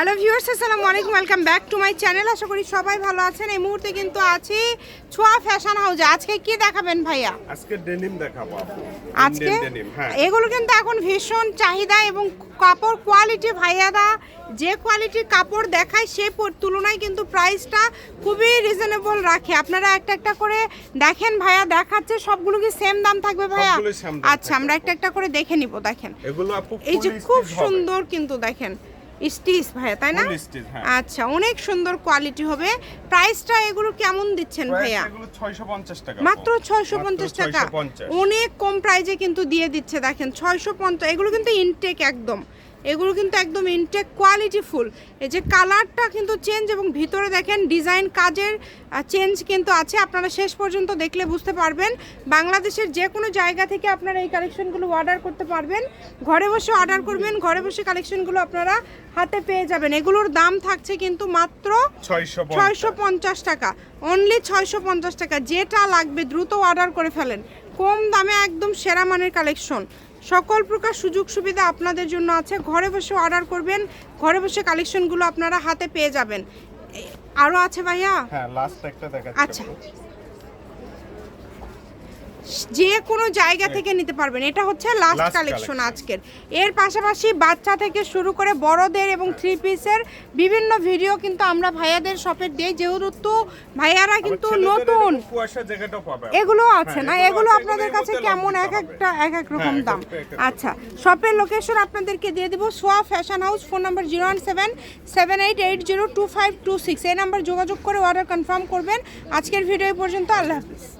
Hello viewers আসসালামু আলাইকুম। Welcome back to my channel আশা করি সবাই ভালো আছেন। এই মুহূর্তে কিন্তু আছি ছোঁয়া ফ্যাশন হাউসে আজকে কি দেখাবেন ভাইয়া? আজকে ডেনিম দেখাবো আজকে? হ্যাঁ। এগুলো কিন্তু এখন ভীষণ চাহিদা এবং কাপড় কোয়ালিটি ভাইয়ারা যে কোয়ালিটির কাপড় দেখায় সে তুলনায় কিন্তু প্রাইসটা খুবই রিজনেবল রাখে। আপনারা একটা একটা করে দেখেন ভাইয়া দেখাচ্ছে। সবগুলো কি সেম দাম থাকবে ভাইয়া? আচ্ছা আমরা একটা একটা করে দেখে নিব দেখেন। এই যে খুব সুন্দর কিন্তু দেখেন। স্টিচ ভাইয়া তাই না? হ্যাঁ। আচ্ছা অনেক সুন্দর কোয়ালিটি হবে। প্রাইসটা এগুলো কেমন দিচ্ছেন ভাইয়া? এগুলো 650 টাকা মাত্র ছয়শো পঞ্চাশ টাকা। অনেক কম প্রাইজে কিন্তু দিয়ে দিচ্ছে দেখেন ছয়শো পঞ্চাশ এগুলো কিন্তু ইনটেক একদম। এগুলো কিন্তু একদম ইনটেক কোয়ালিটি ফুল এই যে কালারটা কিন্তু চেঞ্জ এবং ভিতরে দেখেন ডিজাইন কাজের চেঞ্জ কিন্তু আছে। আপনারা শেষ পর্যন্ত দেখলে বুঝতে পারবেন। বাংলাদেশের যে কোনো জায়গা থেকে আপনারা এই কালেকশনগুলো অর্ডার করতে পারবেন। ঘরে বসে অর্ডার করবেন ঘরে বসে কালেকশনগুলো আপনারা হাতে পেয়ে যাবেন। এগুলোর দাম থাকছে কিন্তু মাত্র 650 ছয়শো পঞ্চাশ টাকা। অনলি ছয়শো পঞ্চাশ টাকা। যেটা লাগবে দ্রুত অর্ডার করে ফেলেন। কম দামে একদম সেরা মানের কালেকশন। সকল প্রকার সুযোগ সুবিধা আপনাদের জন্য আছে। ঘরে বসে অর্ডার করবেন ঘরে বসে কালেকশনগুলো আপনারা হাতে পেয়ে যাবেন। আরও আছে ভাইয়া? হ্যাঁ লাস্ট একটা দেখাচ্ছি আচ্ছা। যে কোনো জায়গা থেকে নিতে পারবেন। এটা হচ্ছে লাস্ট কালেকশন আজকের। এর পাশাপাশি বাচ্চা থেকে শুরু করে বড়দের এবং থ্রি পিসের বিভিন্ন ভিডিও কিন্তু আমরা ভাইয়াদের শপে দিই। যেহেতু ভাইয়ারা কিন্তু নতুন। এগুলো আছে হ্যাঁ, না? এগুলো এগুলো আপনাদের কাছে কেমন এক একটা এক এক রকম হ্যাঁ, দাম? আচ্ছা শপের লোকেশন আপনাদেরকে দিয়ে দেবো। সোয়া fashion house phone number zero one seven seven eight eight zero two five two six এই নাম্বার যোগাযোগ করে অর্ডার কনফার্ম করবেন। আজকের ভিডিও পর্যন্ত। আল্লাহ হাফিজ।